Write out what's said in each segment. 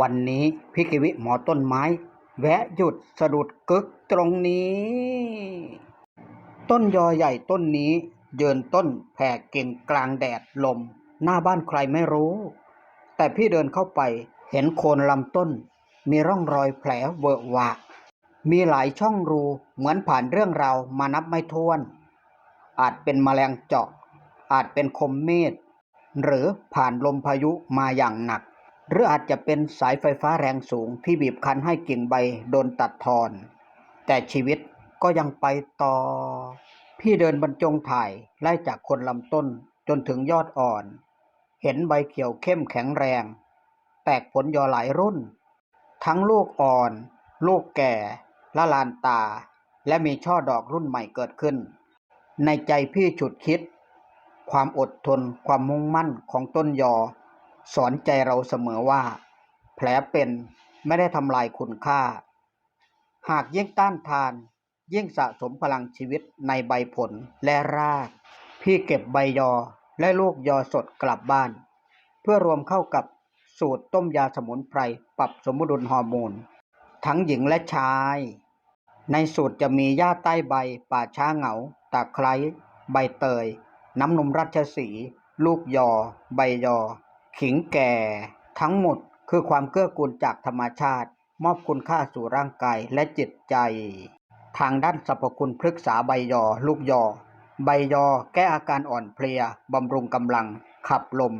วันนี้พี่กิวิหมอต้นไม้ แวะหยุดสะดุดกึกตรงนี้ ต้นยอใหญ่ต้นนี้ เยืนต้นแผ่กิ่งกลางแดดลม หน้าบ้านใครไม่รู้ แต่พี่เดินเข้าไปเห็นโคนลำต้น มีร่องรอยแผลเวอะหวะ มีหลายช่องรูเหมือนผ่านเรื่องราวมานับไม่ถ้วน อาจเป็นแมลงเจาะ อาจเป็นคมเมีดหรือผ่านลมพายุมาอย่างหนัก หรืออาจจะเป็นสายไฟฟ้าแรงสูงที่บีบคั้นให้กิ่งใบโดนตัดทอน แต่ชีวิตก็ยังไปต่อ พี่เดินบรรจงถ่ายไล่จากคนลำต้นจนถึงยอดอ่อน เห็นใบเขียวเข้มแข็งแรง แตกผลยอหลายรุ่น ทั้งลูกอ่อน ลูกแก่ละลานตา และมีช่อดอกรุ่นใหม่เกิดขึ้น ในใจพี่ฉุดคิด ความอดทนความมุ่งมั่นของต้นยอ สอนใจเราเสมอว่า แผลเป็นไม่ได้ทำลายคุณค่า หากยิ่งต้านทาน ยิ่งสะสมพลังชีวิตในใบผลและราก พี่เก็บใบยอและลูกยอสดกลับบ้าน เพื่อรวมเข้ากับสูตรต้มยาสมุนไพรปรับสมดุลฮอร์โมน ทั้งหญิงและชาย ในสูตรจะมีหญ้าใต้ใบ ป่าช้าเหงา ตะไคร้ใบเตย น้ำนมราชสี ลูกยอ ใบยอ ขิงแก่ ทั้งหมดคือความเกื้อกูลจากธรรมชาติ มอบคุณค่าสู่ร่างกายและจิตใจ ทางด้านสรรพคุณพฤกษาใบยอ ลูกยอ ใบยอแก้อาการอ่อนเพลียบำรุงกำลัง ขับลม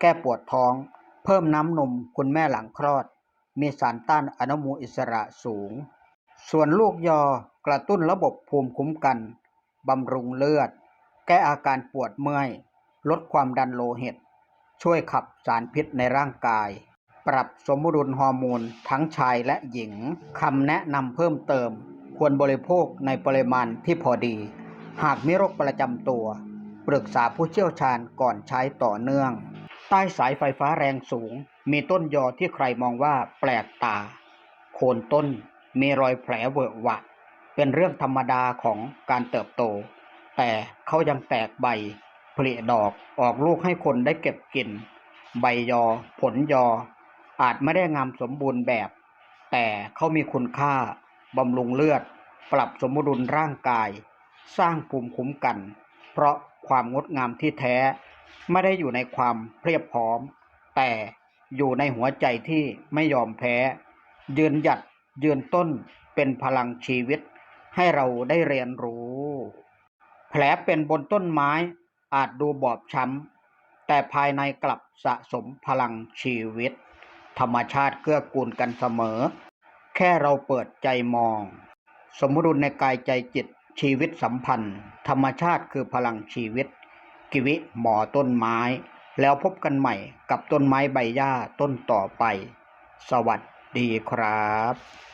แก้ปวดท้อง เพิ่มน้ำนมคุณแม่หลังคลอด มีสารต้านอนุมูลอิสระสูง ส่วนลูกยอกระตุ้นระบบภูมิคุ้มกันบำรุงเลือด แก้อาการปวดเมื่อย ลดความดันโลหิต ช่วยขับสารพิษในร่างกาย ปรับสมดุลฮอร์โมนทั้งชายและหญิงคำแนะนำเพิ่มเติม ควรบริโภคในปริมาณที่พอดี หากมีโรคประจำตัว ปรึกษาผู้เชี่ยวชาญก่อนใช้ต่อเนื่อง ใต้สายไฟฟ้าแรงสูง มีต้นยอที่ใครมองว่าแปลกตา โคนต้นมีรอยแผลเวอะหวะ เป็นเรื่องธรรมดาของการเติบโต แต่เขายังแตกใบ ผลิดอกออกลูกให้คนได้เก็บกิน ใบยอ ผลยอ อาจไม่ได้งามสมบูรณ์แบบ แต่เขามีคุณค่าบำรุงเลือด ปรับสมดุลร่างกาย สร้างภูมิคุ้มกัน เพราะความงดงามที่แท้ ไม่ได้อยู่ในความเพรียบพร้อม แต่อยู่ในหัวใจที่ไม่ยอมแพ้ ยืนหยัดยืนต้นเป็นพลังชีวิต ให้เราได้เรียนรู้ แผลเป็นบนต้นไม้ อาจดูบอบช้ำ แต่ภายในกลับสะสมพลังชีวิต ธรรมชาติเกื้อกูลกันเสมอ แค่เราเปิดใจมอง สมดุลในกายใจจิตชีวิตสัมพันธ์ ธรรมชาติคือพลังชีวิต กิวิหมอต้นไม้ แล้วพบกันใหม่กับต้นไม้ใบหญ้าต้นต่อไป สวัสดีครับ